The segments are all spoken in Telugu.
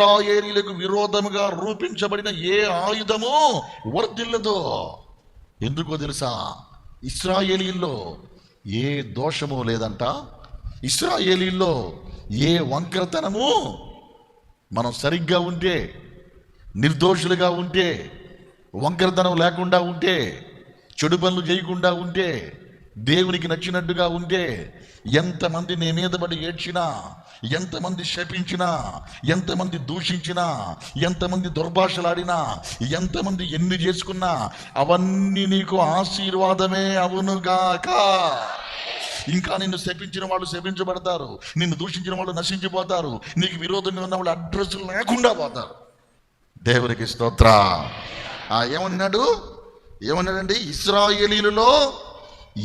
ఇస్రాయేలీలకు విరోధముగా రూపించబడిన ఏ ఆయుధము వర్ధిల్లదు. ఎందుకో తెలుసా? ఇస్రాయేలీల్లో ఏ దోషము లేదంట. ఇస్రాయేలీల్లో ఏ వంకరతనము మనం సరిగ్గా ఉంటే నిర్దోషులుగా ఉంటే వంకరతనం లేకుండా ఉంటే చెడు పనులు చేయకుండా ఉంటే దేవునికి నచ్చినట్టుగా ఉంటే ఎంతమంది నీ మీద పడి ఏడ్చినా ఎంతమంది శపించినా ఎంతమంది దూషించినా ఎంతమంది దుర్భాషలాడినా ఎంతమంది ఎన్ని చేసుకున్నా అవన్నీ నీకు ఆశీర్వాదమే అవునుగాక. ఇంకా నిన్ను శపించిన వాళ్ళు శపించబడతారు నిన్ను దూషించిన వాళ్ళు నశించిపోతారు నీకు విరోధంగా ఉన్న వాళ్ళు అడ్రస్ లేకుండా పోతారు. దేవునికి స్తోత్ర. ఏమన్నాడు? ఏమన్నాడండి? ఇస్రాయేలీలలో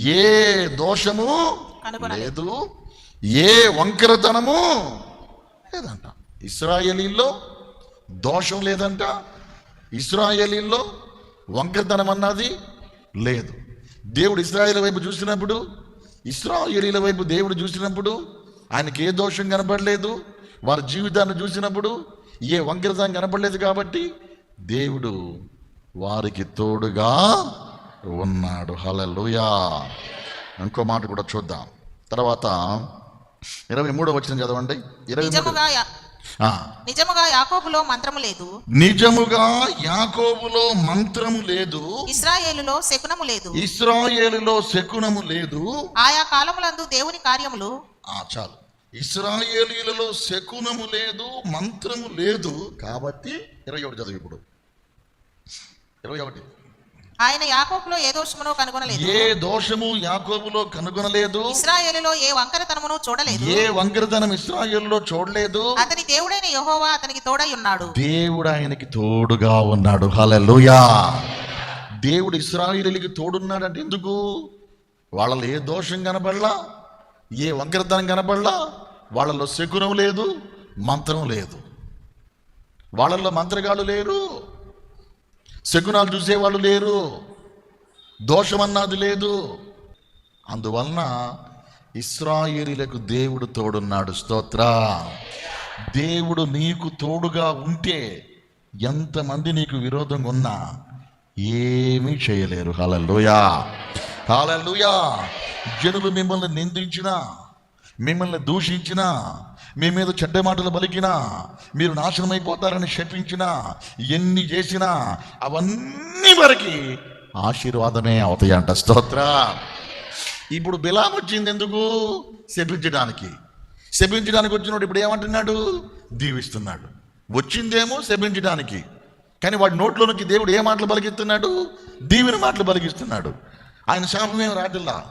ఏ దోషము. లేదు ఏ వంకరతనము? లేదంట. ఇస్రాయేలీల్లో దోషం లేదంట. ఇస్రాయేలీల్లో వంకరతనం అన్నది లేదు. దేవుడు ఇస్రాయేల్ వైపు చూసినప్పుడు ఇస్రాయేలీల వైపు దేవుడు చూసినప్పుడు ఆయనకి ఏ దోషం కనపడలేదు. వారి జీవితాన్ని చూసినప్పుడు ఏ వంకరతనం కనపడలేదు కాబట్టి దేవుడు వారికి తోడుగా ఉన్నాడు. హల్లెలూయా. ఇంకో మాట కూడా చూద్దాం. తర్వాత ఇరవై మూడో వచ్చిన చదవండి. ఇరవై. నిజముగా యాకోబులో మంత్రము లేదు. నిజముగా యాకోబులో మంత్రము లేదు. ఇస్రాయేలులో శకునము లేదు. ఇస్రాయేలులో శకునము లేదు. ఆయా కాలములందు దేవుని కార్యములు. ఆ చాలు. ఇస్రాయేలీలలో శకునము లేదు మంత్రము లేదు. కాబట్టి ఇరవై ఒకటి చదువు ఇప్పుడు. ఇరవై ఒకటి. ఆయన యాకోబులో ఏ దోషమును కనుగొనలేదు. ఏ దోషము యాకోబులో కనుగొనలేదు. ఇస్రాయేలులో ఏ వంకరతనమును చూడలేదు. ఏ వంకరతనం ఇస్రాయేలులో చూడలేదు. అతని దేవుడైన యెహోవా అతనికి తోడై ఉన్నాడు. దేవుడు ఆయనకి తోడుగా ఉన్నాడు. హల్లెలూయా! దేవుడు ఇస్రాయిలీలకి తోడున్నాడంటే ఎందుకు? వాళ్ళలో ఏ దోషం కనపడలా ఏ వంకరతనం కనపడలా వాళ్ళలో శకునం లేదు మంత్రం లేదు. వాళ్ళల్లో మంత్రగాళ్ళు లేరు శకునాలు చూసేవాళ్ళు లేరు. దోషం అన్నది లేదు. అందువలన ఇస్రాయేలీలకు దేవుడు తోడున్నాడు. స్తోత్ర. దేవుడు నీకు తోడుగా ఉంటే ఎంతమంది నీకు విరోధంగా ఉన్నా ఏమీ చేయలేరు. హలలుయా హలలుయా జనులు మిమ్మల్ని నిందించినా మిమ్మల్ని దూషించినా మీ మీద చెడ్డ మాటలు పలికినా మీరు నాశనమైపోతారని శపించినా ఎన్ని చేసినా అవన్నీ వరకు ఆశీర్వాదమే అవుతాయంట. స్తోత్ర. ఇప్పుడు బిలాం వచ్చింది ఎందుకు? శపించడానికి. శపించడానికి వచ్చినప్పుడు ఇప్పుడు ఏమంటున్నాడు? దీవిస్తున్నాడు. వచ్చిందేమో శపించడానికి. కానీ వాడి నోట్లోనికి దేవుడు ఏ మాటలు పలికిస్తున్నాడు? దీవిన మాటలు పలికిస్తున్నాడు. ఆయన శాపం ఏమి రాటిల్లా?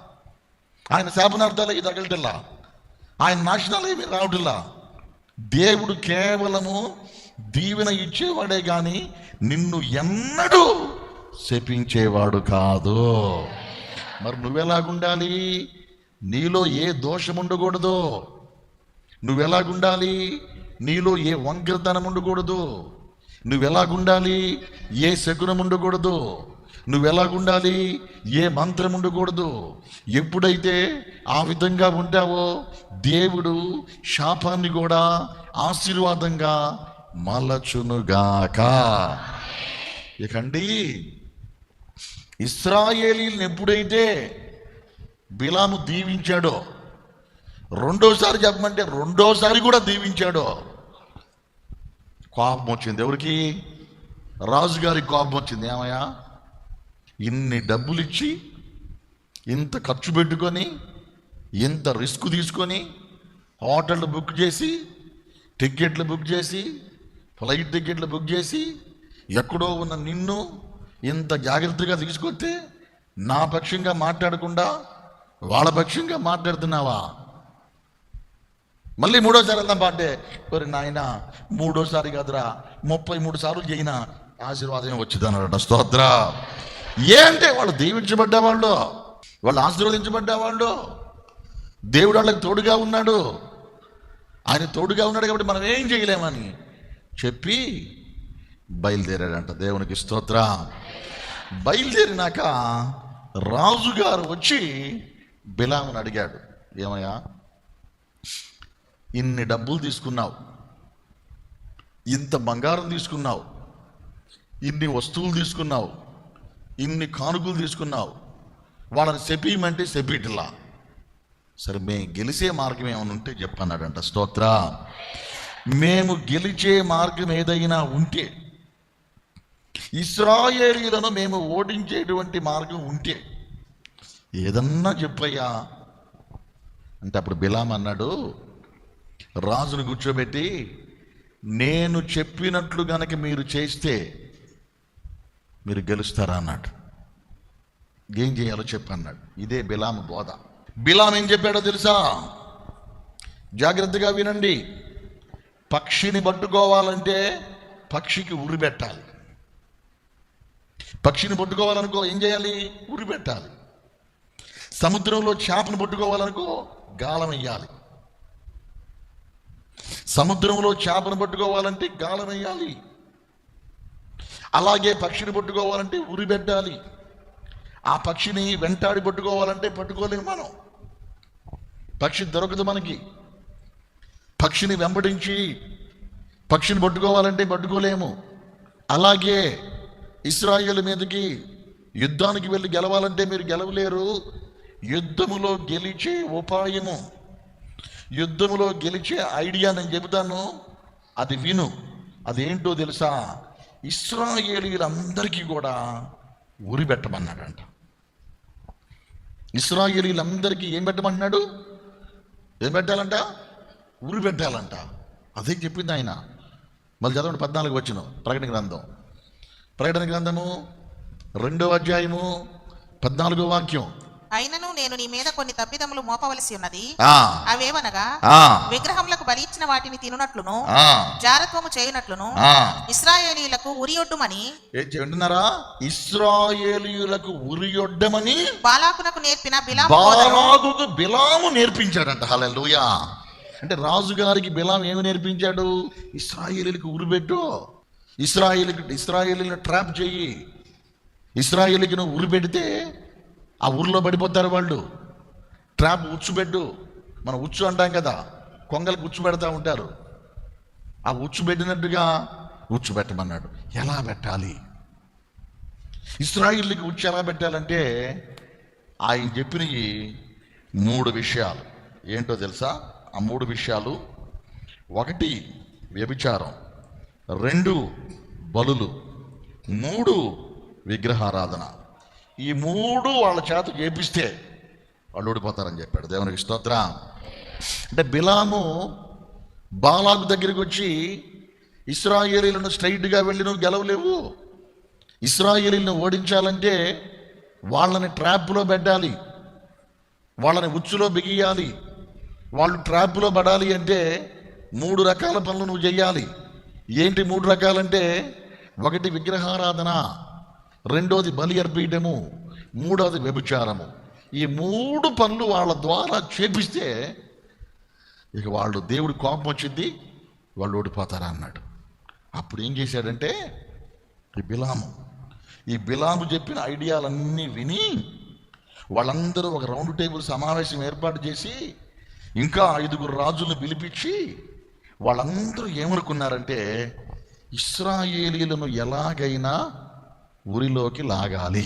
ఆయన శాపనార్థాలు ఇది తగలటిల్లా? ఆయన నాశనాలు ఏమి రావటిల్లా దేవుడు కేవలము దీవెన ఇచ్చేవాడే కానీ నిన్ను ఎన్నడూ శపించేవాడు కాదు. మరి నువ్వెలాగుండాలి? నీలో ఏ దోషం ఉండకూడదు నువ్వెలాగుండాలి? నీలో ఏ వంకరతనం ఉండకూడదు నువ్వెలాగుండాలి? ఏ శకునం ఉండకూడదు నువ్వెలాగుండాలి ఏ మంత్రం ఉండకూడదు. ఎప్పుడైతే ఆ విధంగా ఉంటావో దేవుడు శాపాన్ని కూడా ఆశీర్వాదంగా మలచునుగాక. ఇకండి ఇస్రాయేలీని ఎప్పుడైతే బిలాము దీవించాడో రెండోసారి చెప్పమంటే రెండోసారి కూడా దీవించాడో కోపం వచ్చింది ఎవరికి? రాజుగారికి కోపం వచ్చింది. ఏమయ్యా? ఇన్ని డబ్బులు ఇచ్చి ఇంత ఖర్చు పెట్టుకొని ఇంత రిస్క్ తీసుకొని హోటళ్ళు బుక్ చేసి టికెట్లు బుక్ చేసి ఫ్లైట్ టికెట్లు బుక్ చేసి ఎక్కడో ఉన్న నిన్ను ఇంత జాగ్రత్తగా తీసుకొస్తే నా పక్షంగా మాట్లాడకుండా వాళ్ళ పక్షంగా మాట్లాడుతున్నావా? మళ్ళీ మూడోసారి వెళ్దాం పాటే. మరి నాయన మూడోసారి కాదురా ముప్పై మూడు సార్లు చేయిన ఆశీర్వాదం వచ్చిందన్నారట. స్తోత్ర. ఏ అంటే వాళ్ళు దీవించబడ్డ వాళ్ళు వాళ్ళు ఆశీర్వదించబడ్డ వాళ్ళు దేవుడు వాళ్ళకి తోడుగా ఉన్నాడు. ఆయన తోడుగా ఉన్నాడు కాబట్టి మనం ఏం చేయలేమని చెప్పి బయలుదేరాడంట. దేవునికి స్తోత్ర. బయలుదేరినాక రాజుగారు వచ్చి బిలాముని అడిగాడు ఏమయ్యా ఇన్ని డబ్బులు తీసుకున్నావు ఇంత బంగారం తీసుకున్నావు ఇన్ని వస్తువులు తీసుకున్నావు ఇన్ని కానుకలు తీసుకున్నావు. వాళ్ళని చెప్పియమంటే సెపీటిలా సరే మేము గెలిచే మార్గం ఏమైనా ఉంటే చెప్పన్నాడంట. స్తోత్ర. మేము గెలిచే మార్గం ఏదైనా ఉంటే ఇస్రాయేలీలను మేము ఓడించేటువంటి మార్గం ఉంటే ఏదన్నా చెప్పయ్యా. అంటే అప్పుడు బిలాం అన్నాడు రాజును కూర్చోబెట్టి నేను చెప్పినట్లు గనక మీరు చేస్తే మీరు గెలుస్తారా అన్నాడు. ఏం చేయాలో చెప్పన్నాడు ఇదే బిలాము బోధ. బిలాం ఏం చెప్పాడో తెలుసా? జాగ్రత్తగా వినండి. పక్షిని పట్టుకోవాలంటే పక్షికి ఉరి పెట్టాలి. పక్షిని పట్టుకోవాలనుకో ఏం చేయాలి? ఉరి పెట్టాలి. సముద్రంలో చేపను పట్టుకోవాలనుకో గాలం వేయాలి సముద్రంలో చేపను పట్టుకోవాలంటే గాలం వేయాలి అలాగే పక్షిని పట్టుకోవాలంటే ఉరి పెట్టాలి. ఆ పక్షిని వెంటాడి పట్టుకోవాలంటే పట్టుకోలేము మనం. పక్షి దొరకదు మనకి. పక్షిని వెంబడించి పక్షిని పట్టుకోవాలంటే పట్టుకోలేము. అలాగే ఇస్రాయేల్ మీదకి యుద్ధానికి వెళ్ళి గెలవాలంటే మీరు గెలవలేరు. యుద్ధములో గెలిచే ఉపాయము. యుద్ధములో గెలిచే ఐడియా నేను చెబుతాను. అది విను. అదేంటో తెలుసా? ఇస్రాయేలీలందరికీ కూడా ఉరి పెట్టమన్నాడంట. ఇస్రాయేలీలందరికీ ఏం పెట్టమన్నాడు ఏం పెట్టాలంట? ఉరి పెట్టాలంట. అదే చెప్పింది ఆయన. మళ్ళీ చదవండి పద్నాలుగు వచ్చిన ప్రకటన గ్రంథం. ప్రకటన గ్రంథము రెండో అధ్యాయము పద్నాలుగో వాక్యం. అయినను నేను నీ మీద కొన్ని తప్పిదములు మోపవలసి ఉన్నది. అవేవనగా విగ్రహములకు బలి ఇచ్చిన వాటిని తినునట్లును జారత్వము చేయునట్లును. ఇస్రాయేలీలకు ఉరియొడ్డుమని ఏం వింటున్నారా ఇస్రాయేలీయులకు ఉరియొడ్డమని బాలాకునకు నేర్పిన బిలాము బిలాము నేర్పించాడంట. హల్లెలూయా. అంటే రాజుగారికి బిలాం ఏమి నేర్పించాడు? ఇస్రాయేలీలకు ఉరిపెట్టు ఇస్రాయేలీకి ఇస్రాయేలీని ట్రాప్ చెయ్యి ఇస్రాయేలీకి నువ్వు ఉరి పెడితే ఆ ఊర్లో పడిపోతారు వాళ్ళు. ట్రాప్ ఉచ్చుబెడ్డు. మనం ఉచ్చు అంటాం కదా కొంగలకు ఉచ్చు పెడతా ఉంటారు. ఆ ఉచ్చు పెట్టినట్టుగా ఉచ్చు పెట్టమన్నాడు. ఎలా పెట్టాలి? ఇస్రాయిల్కి ఉచ్చు ఎలా పెట్టాలంటే ఆయన చెప్పినవి మూడు విషయాలు. ఏంటో తెలుసా? ఆ మూడు విషయాలు. ఒకటి వ్యభిచారం. రెండు బలులు. మూడు విగ్రహారాధన. ఈ మూడు వాళ్ళ చేత చేపిస్తే వాళ్ళు ఓడిపోతారని చెప్పాడు. దేవునికి స్తోత్ర. అంటే బిలాము బాలాకు దగ్గరికి వచ్చి ఇస్రాయేలీలను స్ట్రైట్గా వెళ్ళి నువ్వు గెలవలేవు. ఇస్రాయేలీలను ఓడించాలంటే వాళ్ళని ట్రాప్లో పెట్టాలి. వాళ్ళని ఉచ్చులో బిగియాలి. వాళ్ళు ట్రాప్లో పడాలి అంటే మూడు రకాల పనులు నువ్వు చేయాలి. ఏంటి మూడు రకాలంటే ఒకటి విగ్రహారాధన రెండోది బలి అర్పీయటము మూడోది వ్యభిచారము. ఈ మూడు పనులు వాళ్ళ ద్వారా చేపిస్తే ఇక వాళ్ళు దేవుడి కోపం వచ్చింది వాళ్ళు ఓడిపోతారా అన్నాడు. అప్పుడు ఏం చేశాడంటే ఈ బిలాము ఈ బిలాము చెప్పిన ఐడియాలన్నీ విని వాళ్ళందరూ ఒక రౌండ్ టేబుల్ సమావేశం ఏర్పాటు చేసి ఇంకా ఐదుగురు రాజులను పిలిపించి వాళ్ళందరూ ఏమనుకున్నారంటే ఇస్రాయేలీలను ఎలాగైనా ఊరిలోకి లాగాలి.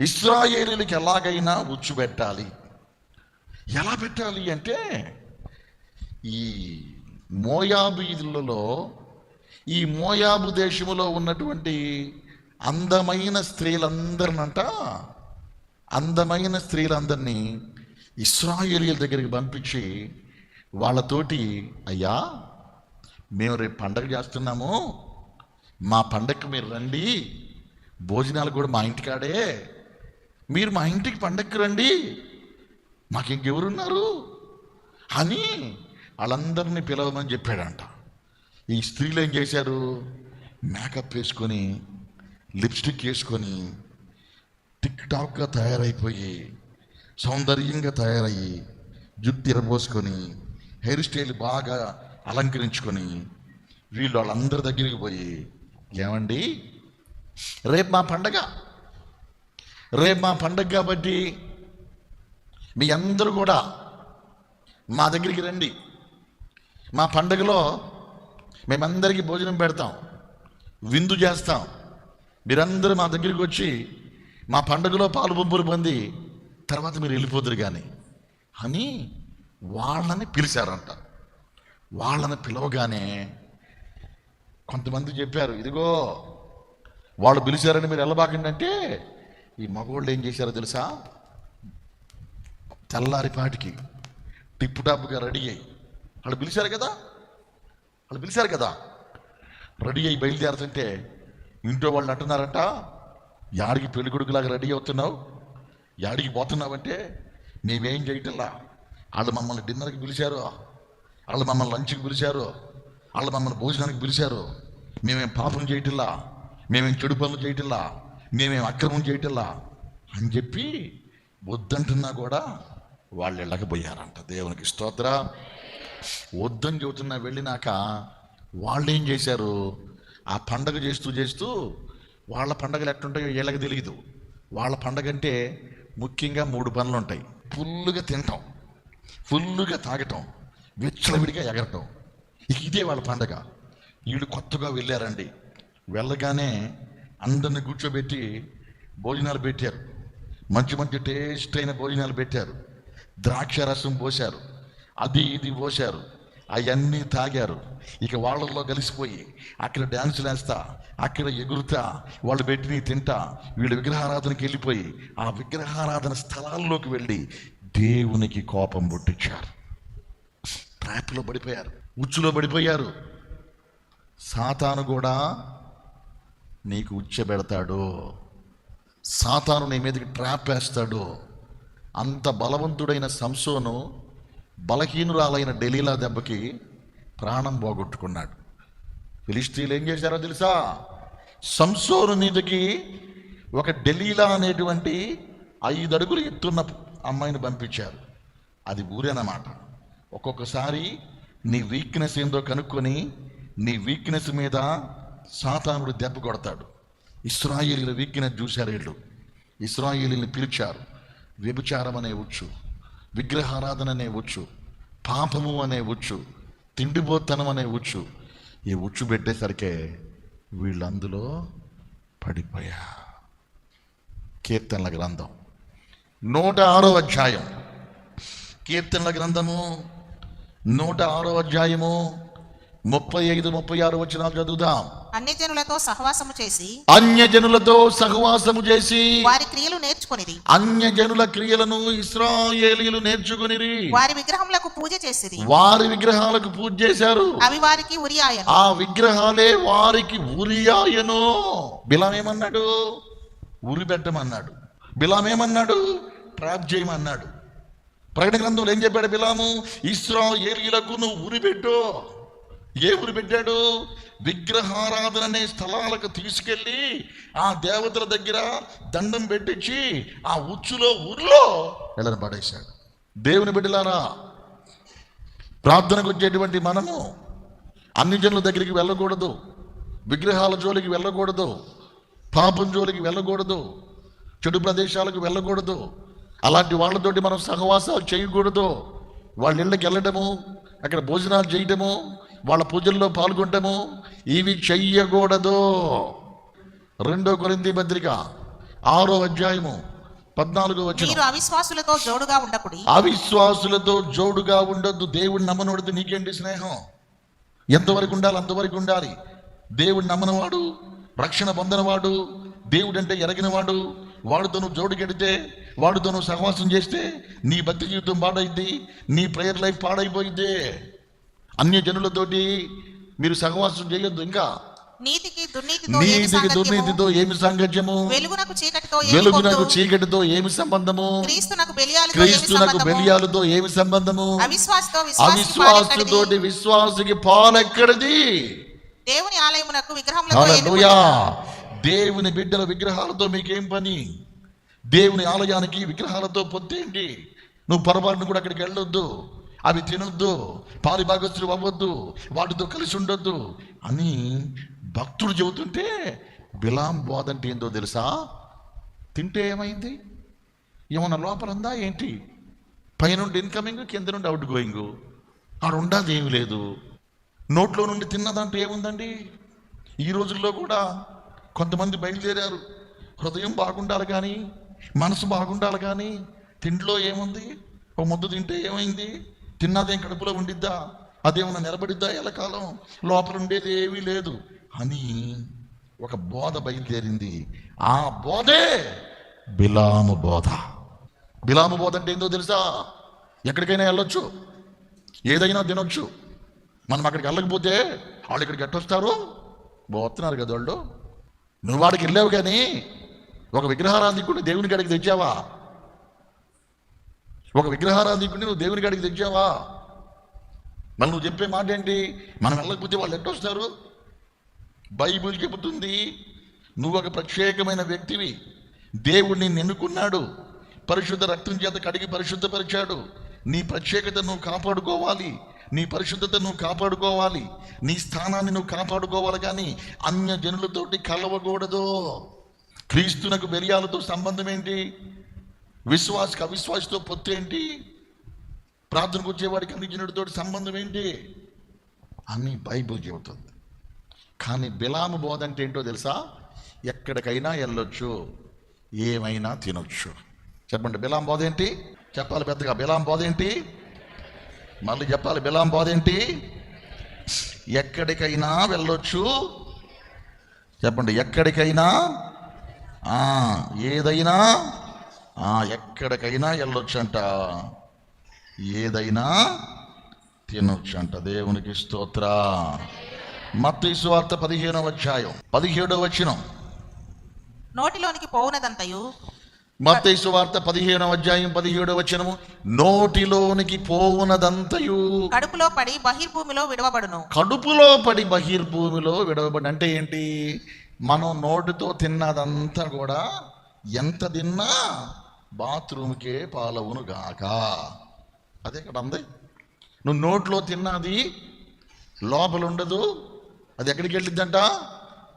ఇస్రాయేలీలకు ఎలాగైనా ఉచ్చుపెట్టాలి ఎలా పెట్టాలి అంటే ఈ మోయాబీలలో ఈ మోయాబు దేశములో ఉన్నటువంటి అందమైన స్త్రీలందరినంట అందమైన స్త్రీలందరినీ ఇస్రాయేలీల దగ్గరికి పంపించి వాళ్ళతోటి అయ్యా మేము రేపు పండగ చేస్తున్నాము మా పండగకి మీరు రండి. భోజనాలు కూడా మా ఇంటికాడే. మీరు మా ఇంటికి పండగకి రండి. మాకు ఇంకెవరున్నారు అని వాళ్ళందరినీ పిలవమని చెప్పాడంట. ఈ స్త్రీలు ఏం చేశారు? మేకప్ వేసుకొని లిప్స్టిక్ వేసుకొని టిక్ టాక్గా తయారైపోయి సౌందర్యంగా తయారయ్యి జుట్టు ఎరబోసుకొని హెయిర్ స్టైల్ బాగా అలంకరించుకొని వీళ్ళు వాళ్ళందరి దగ్గరికి పోయి ఏమండి? రేపు మా పండగ. రేపు మా పండగ కాబట్టి మీ అందరూ కూడా మా దగ్గరికి రండి. మా పండగలో మేమందరికీ భోజనం పెడతాం. విందు చేస్తాం. మీరందరూ మా దగ్గరికి వచ్చి మా పండుగలో పాలు పంపులు పొంది తర్వాత మీరు వెళ్ళిపోదురు కానీ అని వాళ్ళని పిలిచారంట. వాళ్ళని పిలవగానే కొంతమంది చెప్పారు ఇదిగో వాళ్ళు పిలిచారని మీరు వెళ్ళబాకండి అంటే ఈ మగవాళ్ళు ఏం చేశారో తెలుసా? తెల్లారిపాటికి టిప్పు టాప్గా రెడీ అయ్యి వాళ్ళు పిలిచారు కదా? వాళ్ళు పిలిచారు కదా? రెడీ అయ్యి బయలుదేరుతుంటే ఇంట్లో వాళ్ళు అంటున్నారంట యాడికి పెళ్ళి కొడుకులాగా రెడీ అవుతున్నావు? యాడికి పోతున్నావంటే మేమేం చేయటంలా? వాళ్ళు మమ్మల్ని డిన్నర్కి పిలిచారు వాళ్ళు మమ్మల్ని లంచ్కి పిలిచారు వాళ్ళు మమ్మల్ని భోజనానికి పిలిచారు మేమేం పాపం చేయటంలా? మేమేం చెడు పనులు చేయటంలా? మేమేం అక్రమం చేయటంలా? అని చెప్పి వద్దంటున్నా కూడా వాళ్ళు వెళ్ళకపోయారంట. దేవునికి స్తోత్ర. వద్దని చెబుతున్నా వెళ్ళినాక వాళ్ళు ఏం చేశారు? ఆ పండగ చేస్తూ చేస్తూ వాళ్ళ పండగలు ఎట్టుంటాయో వీళ్ళకి తెలియదు వాళ్ళ పండగ అంటే ముఖ్యంగా మూడు పనులు ఉంటాయి. ఫుల్లుగా తినటం ఫుల్లుగా తాగటం. విచ్చలవిడిగా ఎగరటం. ఇదే వాళ్ళ పండగ. వీళ్ళు కొత్తగా వెళ్ళారండి. వెళ్ళగానే అందరిని కూర్చోబెట్టి భోజనాలు పెట్టారు. మంచి మంచి టేస్ట్ అయిన భోజనాలు పెట్టారు. ద్రాక్ష రసం పోశారు. అది ఇది పోశారు. అవన్నీ తాగారు. ఇక వాళ్ళల్లో కలిసిపోయి అక్కడ డ్యాన్సులు వేస్తా అక్కడ ఎగురుతా వాళ్ళు పెట్టినవి తింటా వీళ్ళు విగ్రహారాధనకి వెళ్ళిపోయి ఆ విగ్రహారాధన స్థలాల్లోకి వెళ్ళి దేవునికి కోపం పుట్టించారు. ట్రాప్లో పడిపోయారు. ఉచ్చులో పడిపోయారు. సాతాను కూడా నీకు ఉచ్చబెడతాడు. సాతాను నీ మీదకి ట్రాప్ వేస్తాడు. అంత బలవంతుడైన సంసోను బలహీనురాలైన డెలీలా దెబ్బకి ప్రాణం పోగొట్టుకున్నాడు. ఫిలిస్తీన్లు ఏం చేశారో తెలుసా? సంసోను మీదకి ఒక డెలీలా అనేటువంటి ఐదు అడుగులు ఎత్తున్న అమ్మాయిని పంపించారు. అది ఊరేనమాట ఒక్కొక్కసారి నీ వీక్నెస్ ఏందో కనుక్కొని నీ వీక్నెస్ మీద సాతానుడు దెబ్బ కొడతాడు. ఇస్రాయేలీల వీక్నెస్ చూశారు వీళ్ళు. ఇస్రాయిలీని పిలిచారు. వ్యభిచారం అనే వచ్చు విగ్రహారాధన అనే వచ్చు పాపము అనే వచ్చు తిండిపోతనం అనే వచ్చు ఈ ఉచ్చు పెట్టేసరికే వీళ్ళందులో పడిపోయా. కీర్తనల గ్రంథం. నూట ఆరో అధ్యాయం. కీర్తనల గ్రంథము నూట ఆరో అధ్యాయము ముప్పై ఐదు ముప్పై ఆరు వచ్చిన చదువుదాం. అన్ని జనులతో సహవాసము చేసి అన్యజనులతో సహవాసము చేసి వారి క్రియలు నేర్చుకొనిది అన్యజనుల క్రియలను ఇస్రాయేలీలు నేర్చుకునిరి. వారి విగ్రహములకు పూజ చేసిరి. వారి విగ్రహాలకు పూజ చేశారు. అవి వారికి ఉరియాయను ఆ విగ్రహాలే వారికి ఉరియాయను బిలామేమన్నాడు ఉరి పెట్టమన్నాడు. బిలామేమన్నాడు ట్రాప్ చేయమన్నాడు. ప్రకటన గ్రంథంలో ఏం చెప్పాడు బిలాము? ఇస్రాయేలీలకు నువ్వు ఉరి పెట్టు ఏ పెట్టాడు? విగ్రహారాధన అనే స్థలాలకు తీసుకెళ్ళి ఆ దేవతల దగ్గర దండం పెట్టించి ఆ ఉచ్చులో ఊర్లో వెళ్ళని పడేశాడు. దేవుని బిడ్డలారా ప్రార్థనకు వచ్చేటువంటి మనము అన్ని జనుల దగ్గరికి వెళ్ళకూడదు విగ్రహాల జోలికి వెళ్ళకూడదు పాపం జోలికి వెళ్ళకూడదు చెడు ప్రదేశాలకు వెళ్ళకూడదు. అలాంటి వాళ్ళతోటి మనం సహవాసాలు చేయకూడదు. వాళ్ళ ఇళ్ళకి వెళ్ళడము అక్కడ భోజనాలు చేయటము వాళ్ళ పూజల్లో పాల్గొనటము ఇవి చెయ్యకూడదు. రెండో కొరింది పత్రిక ఆరో అధ్యాయము పద్నాలుగో వచ్చిన మీరు అవిశ్వాసులతో జోడుగా ఉండకుడి. అవిశ్వాసులతో జోడుగా ఉండొద్దు. దేవుడిని నమ్మనోడితే నీకేంటి స్నేహం? ఎంతవరకు ఉండాలి? అంతవరకు ఉండాలి. దేవుడు నమ్మనవాడు రక్షణ పొందనవాడు దేవుడు అంటే ఎరగినవాడు. వాడితో నువ్వు జోడు గడితే వాడితో నువ్వు సహవాసం చేస్తే నీ భక్తి జీవితం పాడైద్ది నీ ప్రేయర్ లైఫ్ పాడైపోయింది అన్య జనులతోటి మీరు సహవాసం చేయొద్దు ఇంకా నీతికి దుర్నీతితో ఏమి సాంగత్యము? వెలుగునకు చీకటితో ఏమి వెలుగునకు పొత్తు? చీకటితో ఏమి సంబంధము క్రీస్తునకు బెలియాలతో ఏమి సంబంధము? అవిశ్వాసతోటి పాలెక్కడిది? విశ్వాసికి పాలెక్కడిది దేవుని ఆలయమునకు? దేవుని బిడ్డల విగ్రహాలతో మీకేం పని దేవుని ఆలయానికి విగ్రహాలతో పొత్తేంటి నువ్వు పొరపాటును కూడా అక్కడికి వెళ్ళొద్దు అవి తినొద్దు పారిభాగస్తులు అవ్వద్దు వాటితో కలిసి ఉండొద్దు అని భక్తుడు చెబుతుంటే బిలాం బోధ అంటే ఏందో తెలుసా? తింటే ఏమైంది? ఏమన్నా లోపల ఉందా ఏంటి? పైనుండి ఇన్కమింగ్ కింద నుండి అవుట్ గోయింగ్ ఆడ ఉండదు ఏమి లేదు. నోట్లో నుండి తిన్నదంటూ ఏముందండి? ఈ రోజుల్లో కూడా కొంతమంది బయలుదేరారు. హృదయం బాగుండాలి కానీ మనసు బాగుండాలి కానీ తిండిలో ఏముంది? ఒక ముద్ద తింటే ఏమైంది? తిన్నదేం కడుపులో ఉండిద్దా? అదేమన్నా నిలబడిద్దా ఎలకాలం? లోపల ఉండేది ఏమీ లేదు. అని ఒక బోధ బయలుదేరింది. ఆ బోధే బిలాము బోధ. బిలాము బోధ అంటే ఏందో తెలుసా? ఎక్కడికైనా వెళ్ళొచ్చు. ఏదైనా తినొచ్చు. మనం అక్కడికి వెళ్ళకపోతే వాళ్ళు ఇక్కడికి ఎట్టొస్తారు? పోతున్నారు కదా వాళ్ళు. నువ్వు వాడికి వెళ్ళావు కానీ ఒక విగ్రహారాధికుడిని దేవుని గడికి తెచ్చావా? ఒక విగ్రహారాధికుడిని నువ్వు దేవుని గడికి తెచ్చావా? మరి నువ్వు చెప్పే మాట ఏంటి మనం వెళ్ళకపోతే వాళ్ళు ఎట్టొస్తారు బైబుల్ చెబుతుంది నువ్వు ఒక ప్రత్యేకమైన వ్యక్తివి. దేవుడిని ఎన్నుకున్నాడు. పరిశుద్ధ రక్తం చేత కడిగి పరిశుద్ధపరిచాడు. నీ ప్రత్యేకత నువ్వు కాపాడుకోవాలి. నీ పరిశుద్ధత నువ్వు కాపాడుకోవాలి. నీ స్థానాన్ని నువ్వు కాపాడుకోవాలి కానీ అన్య జనులతోటి కలవకూడదు. క్రీస్తునకు బెరియాలతో సంబంధం ఏంటి? విశ్వాసిక అవిశ్వాసతో పొత్తు ఏంటి ప్రార్థనకు వచ్చేవాడికి అన్ని సంబంధం ఏంటి? అని బైబుల్ చెబుతుంది. కానీ బిలాము బోధ అంటే ఏంటో తెలుసా? ఎక్కడికైనా వెళ్ళొచ్చు ఏమైనా తినొచ్చు. చెప్పండి బిలాం బోధ ఏంటి? చెప్పాలి పెద్దగా బిలాం బోధ ఏంటి? మళ్ళీ చెప్పాలి బిలాం బోధ ఏంటి? ఎక్కడికైనా వెళ్ళొచ్చు. చెప్పండి ఎక్కడికైనా? ఏదైనా? ఎక్కడికైనా వెళ్ళొచ్చు అంట ఏదైనా తినొచ్చు అంట దేవునికి స్తోత్ర. మత్తయి సువార్త పదిహేనవ అధ్యాయం. పదిహేడవ వచనం. నోటిలోనికి పోవునదంతయు. మత్తయి సువార్త పదిహేనవ అధ్యాయం పదిహేడవ వచనము. నోటిలోనికి పోవునదంతయు. కడుపులో పడి బహిర్భూమిలో విడవబడును. కడుపులో పడి బహిర్భూమిలో విడవబడి అంటే ఏంటి? మనం నోటితో తిన్నదంతా కూడా ఎంత తిన్నా బాత్రూమ్కే పాలవును గాక. అదే ఇక్కడ ఉంది. నువ్వు నోట్లో తిన్నది లోపల ఉండదు అది ఎక్కడికి వెళ్ళిద్దంట?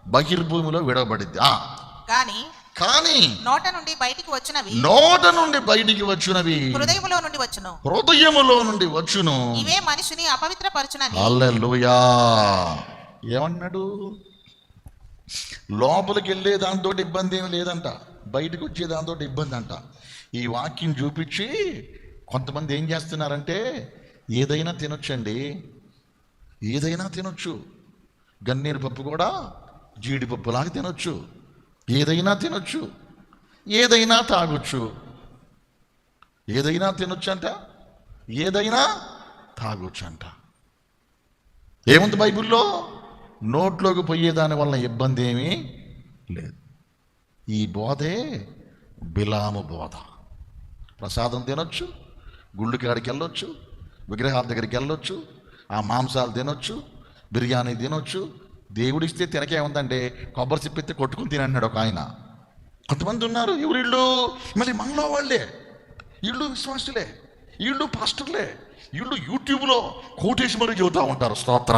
బహిర్భూమిలో విడవబడిద్ది. గాని కానీ నోట నుండి బయటికి వచ్చినవి నోట నుండి బయటికి వచ్చినవి హృదయములో నుండి వచ్చును. హృదయములో నుండి వచ్చును. ఇవే మనిషిని అపవిత్రపరచునని హల్లెలూయా. ఏమన్నాడు? లోపలికి వెళ్ళే దాంతో ఇబ్బంది ఏమి లేదంట. బయటకు వచ్చే దాంతో ఇబ్బంది అంట ఈ వాక్యం చూపించి కొంతమంది ఏం చేస్తున్నారంటే ఏదైనా తినొచ్చండి. ఏదైనా తినొచ్చు. గన్నేరు పప్పు కూడా జీడిపప్పులాగా తినొచ్చు. ఏదైనా తినొచ్చు. ఏదైనా తాగొచ్చు. ఏదైనా తినొచ్చు అంట ఏదైనా తాగొచ్చు అంట ఏముంది బైబిల్లో? నోట్లోకి పోయేదాని వల్ల ఇబ్బంది ఏమీ లేదు. ఈ బోధే బిలాము బోధ. ప్రసాదం తినొచ్చు గుళ్ళు కాడికి వెళ్ళొచ్చు విగ్రహాల దగ్గరికి వెళ్ళొచ్చు ఆ మాంసాలు తినొచ్చు బిర్యానీ తినొచ్చు. దేవుడిస్తే తినకేముందంటే కొబ్బరి చిప్పెత్తి కొట్టుకుని తినన్నాడు ఒక ఆయన. కొంతమంది ఉన్నారు ఎవరిళ్ళు మళ్ళీ మనలో వాళ్ళే. వీళ్ళు విశ్వాసులే వీళ్ళు పాస్టర్లే వీళ్ళు యూట్యూబ్లో కోటేజ్ మరి చెబుతూ ఉంటారు స్తోత్ర.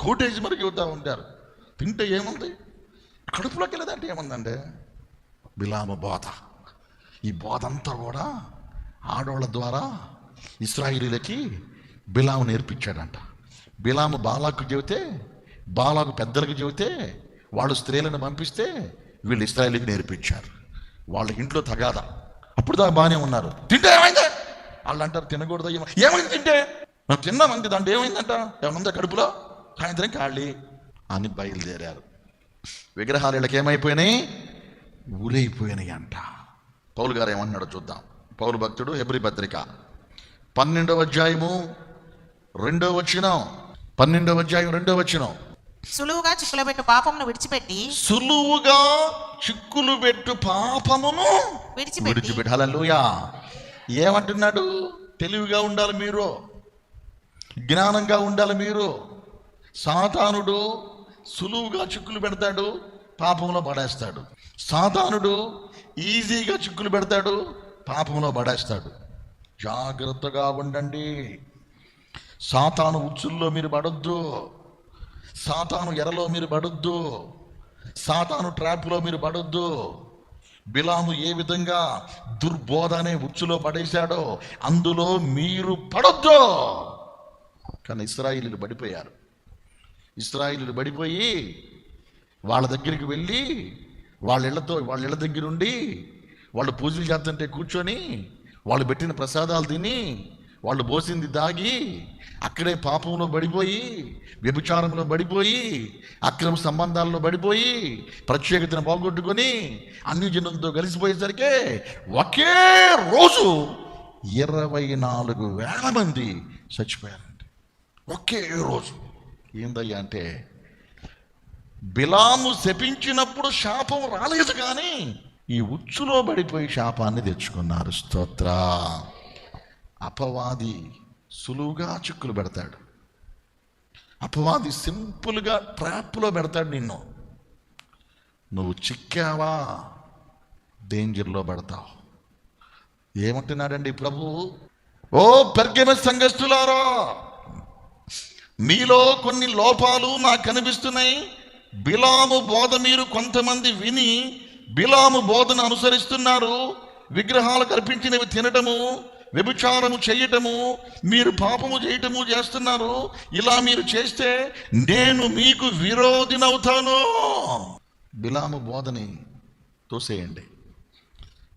కోటేజ్ మరి చెబుతూ ఉంటారు. తింటే ఏముంది? కడుపులోకి వెళ్ళదంటే ఏముందండి? బిలామ బోధ ఈ బోధ అంతా కూడా ఆడోళ్ళ ద్వారా ఇస్రాయిలీలకి బిలాము నేర్పించాడంట. బిలాము బాలాకు చెబితే బాలాకు పెద్దలకు చెబితే వాళ్ళు స్త్రీలను పంపిస్తే వీళ్ళు ఇస్రాయిలీకి నేర్పించారు. వాళ్ళ ఇంట్లో తగాదా. అప్పుడు దాకా బాగానే ఉన్నారు. తింటే ఏమైంది? వాళ్ళు అంటారు తినకూడదు ఏమైంది తింటే? మనం తిన్నామంది దాంట్లో ఏమైందంట? ఏమన్నా కడుపులో? సాయంత్రం ఖాళీ. అని బయలుదేరారు. విగ్రహాలు వీళ్ళకి ఏమైపోయినాయి ఊరైపోయినాయి అంట పౌలు గారు ఏమన్నాడో చూద్దాం. పౌలు భక్తుడు హెబ్రి పత్రిక. పన్నెండవ అధ్యాయము రెండవ వచనం. పన్నెండవ అధ్యాయం రెండవ వచనం. సులువుగా చిక్కులబెట్టు పాపమును విడిచిపెట్టి సులువుగా చిక్కులు పెట్టు పాపమును విడిచిపెట్టి ఏమంటున్నాడు? తెలివిగా ఉండాలి మీరు. జ్ఞానంగా ఉండాలి మీరు. సాతానుడు సులువుగా చిక్కులు పెడతాడు పాపంలో పడేస్తాడు. సాతానుడు ఈజీగా చిక్కులు పెడతాడు పాపంలో పడేస్తాడు. జాగ్రత్తగా ఉండండి. సాతాను ఉచ్చుల్లో మీరు పడొద్దు. సాతాను ఎరలో మీరు పడొద్దు. సాతాను ట్రాప్లో మీరు పడొద్దు. బిలాము ఏ విధంగా దుర్బోధ అనే ఉచ్చులో పడేశాడో అందులో మీరు పడొద్దు. కానీ ఇస్రాయిలీలు పడిపోయారు. ఇస్రాయిలు పడిపోయి వాళ్ళ దగ్గరికి వెళ్ళి వాళ్ళ ఇళ్ళతో వాళ్ళ ఇళ్ళ దగ్గరుండి వాళ్ళు పూజలు చేస్తుంటే కూర్చొని వాళ్ళు పెట్టిన ప్రసాదాలు తిని వాళ్ళు పోసింది దాగి అక్కడే పాపంలో పడిపోయి వ్యభిచారంలో పడిపోయి అక్రమ సంబంధాల్లో పడిపోయి ప్రత్యేకతను పోగొట్టుకొని అన్ని జనులతో కలిసిపోయేసరికి ఒకే రోజు ఇరవై నాలుగు వేల మంది చచ్చిపోయారండి ఒకే రోజు. ఏందయ్యా అంటే బిలాము శపించినప్పుడు శాపం రాలేదు కానీ ఈ ఉచ్చులో పడిపోయి శాపాన్ని తెచ్చుకున్నారు. స్తోత్ర. అపవాది సులువుగా చిక్కులు పెడతాడు. అపవాది సింపుల్గా ట్రాప్లో పెడతాడు నిన్ను. నువ్వు చిక్కావా? డేంజర్లో పడతావు. ఏమంటున్నాడండి ప్రభు? ఓ పెర్గమ సంఘస్థులారా! మీలో కొన్ని లోపాలు నాకు కనిపిస్తున్నాయి. బిలాము బోధ మీరు కొంతమంది విని బిలాము బోధను అనుసరిస్తున్నారు. విగ్రహాలు కల్పించినవి తినటము వ్యభిచారము చేయటము మీరు పాపము చేయటము చేస్తున్నారు. ఇలా మీరు చేస్తే నేను మీకు విరోధినవుతాను. బిలాము బోధని తోసేయండి.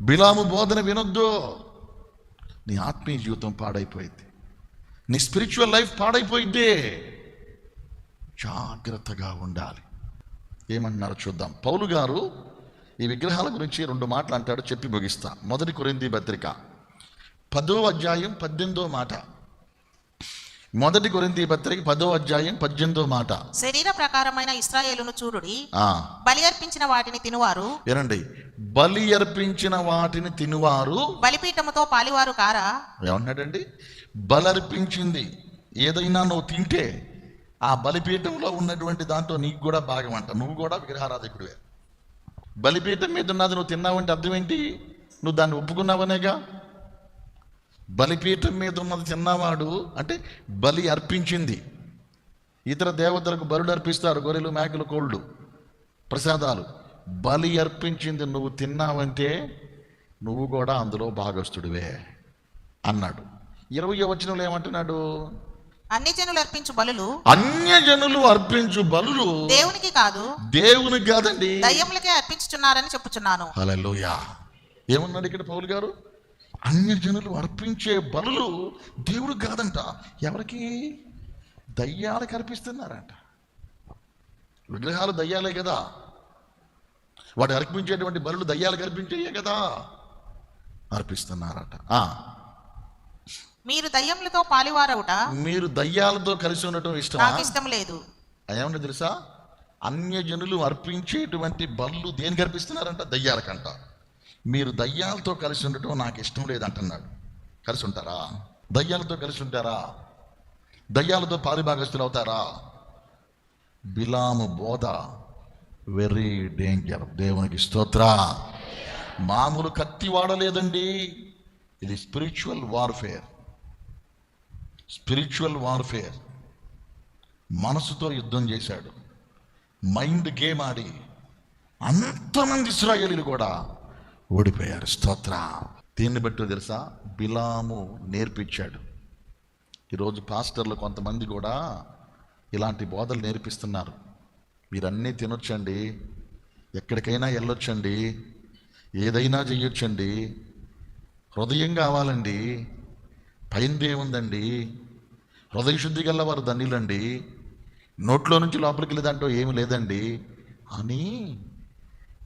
బిలాము బోధన వినొద్దు. నీ ఆత్మీయ జీవితం పాడైపోయింది. నీ స్పిరిచువల్ లైఫ్ పాడైపోయింది జాగ్రత్తగా ఉండాలి. ఏమన్నారో చూద్దాం. పౌలు గారు ఈ విగ్రహాల గురించి రెండు మాటలు అంటాడు చెప్పి ముగిస్తా. మొదటి కొరింది పత్రిక. పదో అధ్యాయం పద్దెనిమిదో మాట. మొదటి కొరింది పత్రిక పదో అధ్యాయం పద్దెనిమిదో మాట. శరీర ప్రకారమైన ఇస్రాయేలును చూడుడి. ఆ, బలి అర్పించిన వాటిని తినువారు. వినండి. బలి అర్పించిన వాటిని తినువారు. బలిపీఠముతో పాలివారు కారా? ఏమన్నాడండి బలర్పించింది. ఏదైనా నువ్వు తింటే ఆ బలిపీఠంలో ఉన్నటువంటి దాంట్లో నీకు కూడా భాగం అంట. నువ్వు కూడా విగ్రహారాధకుడివే. బలిపీఠం మీద ఉన్నది నువ్వు తిన్నావంటే అర్థం ఏంటి? నువ్వు దాన్ని ఒప్పుకున్నావనేగా? బలిపీఠం మీద ఉన్నది తిన్నవాడు అంటే బలి అర్పించింది. ఇతర దేవతలకు బలులు అర్పిస్తారు. గొర్రెలు మేకలు కోళ్ళు ప్రసాదాలు. బలి అర్పించింది నువ్వు తిన్నావంటే నువ్వు కూడా అందులో భాగస్థుడివే అన్నాడు. ఇరవై వచనంలో ఏమంటున్నాడు? అన్ని జనులు అర్పించు బలులు అన్యజనులు అర్పించు బలులు దేవునికి కాదు దేవునికి కాదండి. దయ్యములకే అర్పించుచున్నారని చెప్పుచున్నాను. హల్లెలూయా. ఏమన్నాడు ఇక్కడ పౌలు గారు? అన్యజనులు అర్పించే బలులు దేవుడికి కాదంట. ఎవరికి? దయ్యాలకు అర్పిస్తున్నారంట. విగ్రహాలు దయ్యాలే కదా. వాటి అర్పించేటువంటి బలులు దయ్యాలకు అర్పించేయే కదా. అర్పిస్తున్నారట. ఆ, మీరు దయ్యములతో పాలివారవుట మీరు దయ్యాలతో కలిసి ఉండటం ఇష్టమా? నాకు ఇష్టం లేదు. ఏమన్నా తెలుసా? అన్యజనులు అర్పించేటువంటి బళ్ళు దేనికి అర్పిస్తున్నారంట? దయ్యాలకంట. మీరు దయ్యాలతో కలిసి ఉండటం నాకు ఇష్టం లేదంటున్నాడు. కలిసి ఉంటారా? దయ్యాలతో కలిసి ఉంటారా? దయ్యాలతో పారిభాగస్తులు అవుతారా? బిలాము బోధ వెరీ డేంజర్. దేవునికి స్తోత్ర. మామూలు కత్తి వాడలేదండి. ఇది స్పిరిచువల్ వార్ఫేర్. Spiritual warfare. మనసుతో యుద్ధం చేశాడు. మైండ్ గేమ్ ఆడి అంతమంది ఇస్రాయేలీలు కూడా ఓడిపోయారు. స్తోత్ర. దీన్ని బట్టి తెలుసా? బిలాము నేర్పించాడు. ఈరోజు పాస్టర్లు కొంతమంది కూడా ఇలాంటి బోధలు నేర్పిస్తున్నారు. మీరన్నీ తినొచ్చండి. ఎక్కడికైనా వెళ్ళొచ్చండి. ఏదైనా చెయ్యొచ్చండి. హృదయం కావాలండి. పైంది ఏముందండి హృదయ శుద్ధి గల వారు ధన్యులండి నోట్లో నుంచి లోపలికి వెళ్ళేదంటూ ఏమి లేదండి. అని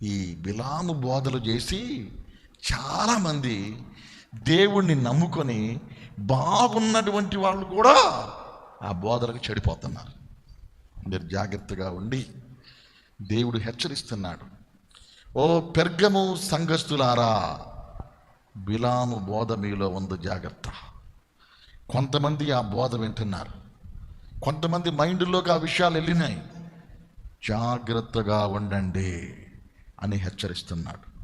ఈ బిలాము బోధలు చేసి చాలామంది దేవుణ్ణి నమ్ముకొని బాగున్నటువంటి వాళ్ళు కూడా ఆ బోధలకు చెడిపోతున్నారు. మీరు జాగ్రత్తగా ఉండి దేవుడు హెచ్చరిస్తున్నాడు. ఓ పెర్గము సంఘస్థులారా బిలాము బోధ మీలో ఉంది జాగ్రత్త. కొంతమంది ఆ బోధ వింటున్నారు. కొంతమంది మైండ్లోకి ఆ విషయాలు వెళ్ళినాయి. జాగ్రత్తగా ఉండండి అని హెచ్చరిస్తున్నాడు.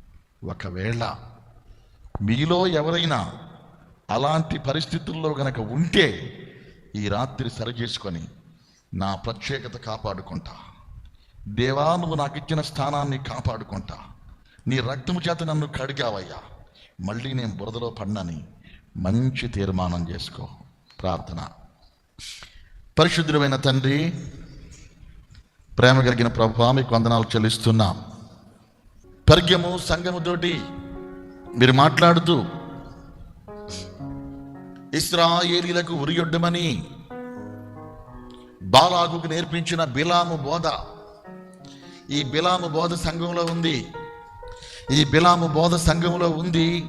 ఒకవేళ మీలో ఎవరైనా అలాంటి పరిస్థితుల్లో గనక ఉంటే ఈ రాత్రి సరి చేసుకొని నా ప్రత్యేకత కాపాడుకుంటా. దేవా నువ్వు నాకు ఇచ్చిన స్థానాన్ని కాపాడుకుంటా. నీ రక్తము చేత నన్ను కడిగావయ్యా. మళ్ళీ నేను బురదలో పడినని మంచి తీర్మానం చేసుకో. ప్రార్థన. పరిశుద్ధుడమైన తండ్రి ప్రేమ కలిగిన ప్రభా మీకు వందనాలు చెల్లిస్తున్నాం. పర్గ్యము సంఘముతోటి మీరు మాట్లాడుతూ ఇస్రాయేలీలకు ఉరియొడ్డమని బాలాగుకు నేర్పించిన బిలాము బోధ. ఈ బిలాము బోధ సంఘంలో ఉంది. ఈ బిలాము బోధ సంఘంలో ఉంది.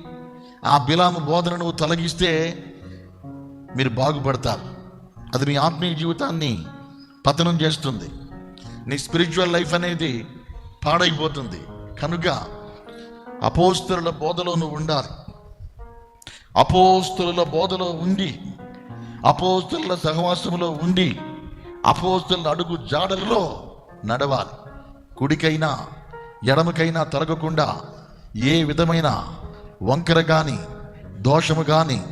ఆ బిలాము బోధన నువ్వు తొలగిస్తే మీరు బాగుపడతారు. అది మీ ఆత్మీయ జీవితాన్ని పతనం చేస్తుంది. నీ స్పిరిచువల్ లైఫ్ అనేది పాడైపోతుంది. కనుక అపోస్తుల బోధలో నువ్వు ఉండాలి. అపోస్తుల బోధలో ఉండి అపోస్తుల సహవాసంలో ఉండి అపోస్తుల అడుగు జాడల్లో నడవాలి. కుడికైనా ఎడమకైనా తరగకుండా ఏ విధమైన వంకర కానీ దోషము కానీ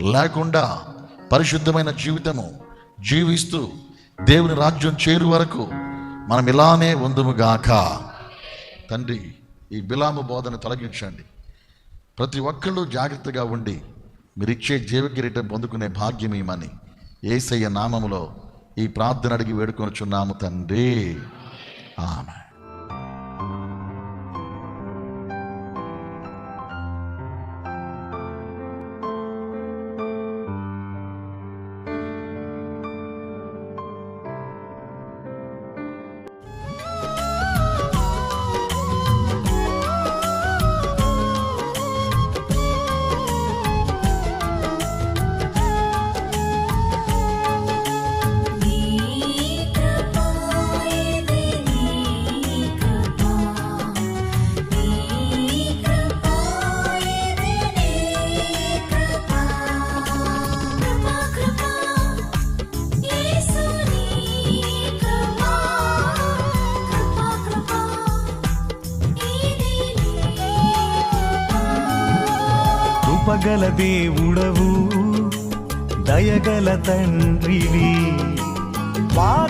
లేకుండా పరిశుద్ధమైన జీవితము జీవిస్తూ దేవుని రాజ్యం చేరు వరకు మనం ఇలానే ఉందుముగాక తండ్రి ఈ బిలాము బోధన తొలగించండి. ప్రతి ఒక్కళ్ళు జాగ్రత్తగా ఉండి మీరు ఇచ్చే జీవకిరీటం పొందుకునే భాగ్యం ఇమ్మని ఏసయ్య నామములో ఈ ప్రార్థన అడిగి వేడుకొనుచున్నాము తండ్రి. ఆమె కృపగల దేవుడవు దయగల తండ్రివి. వాత్సల్య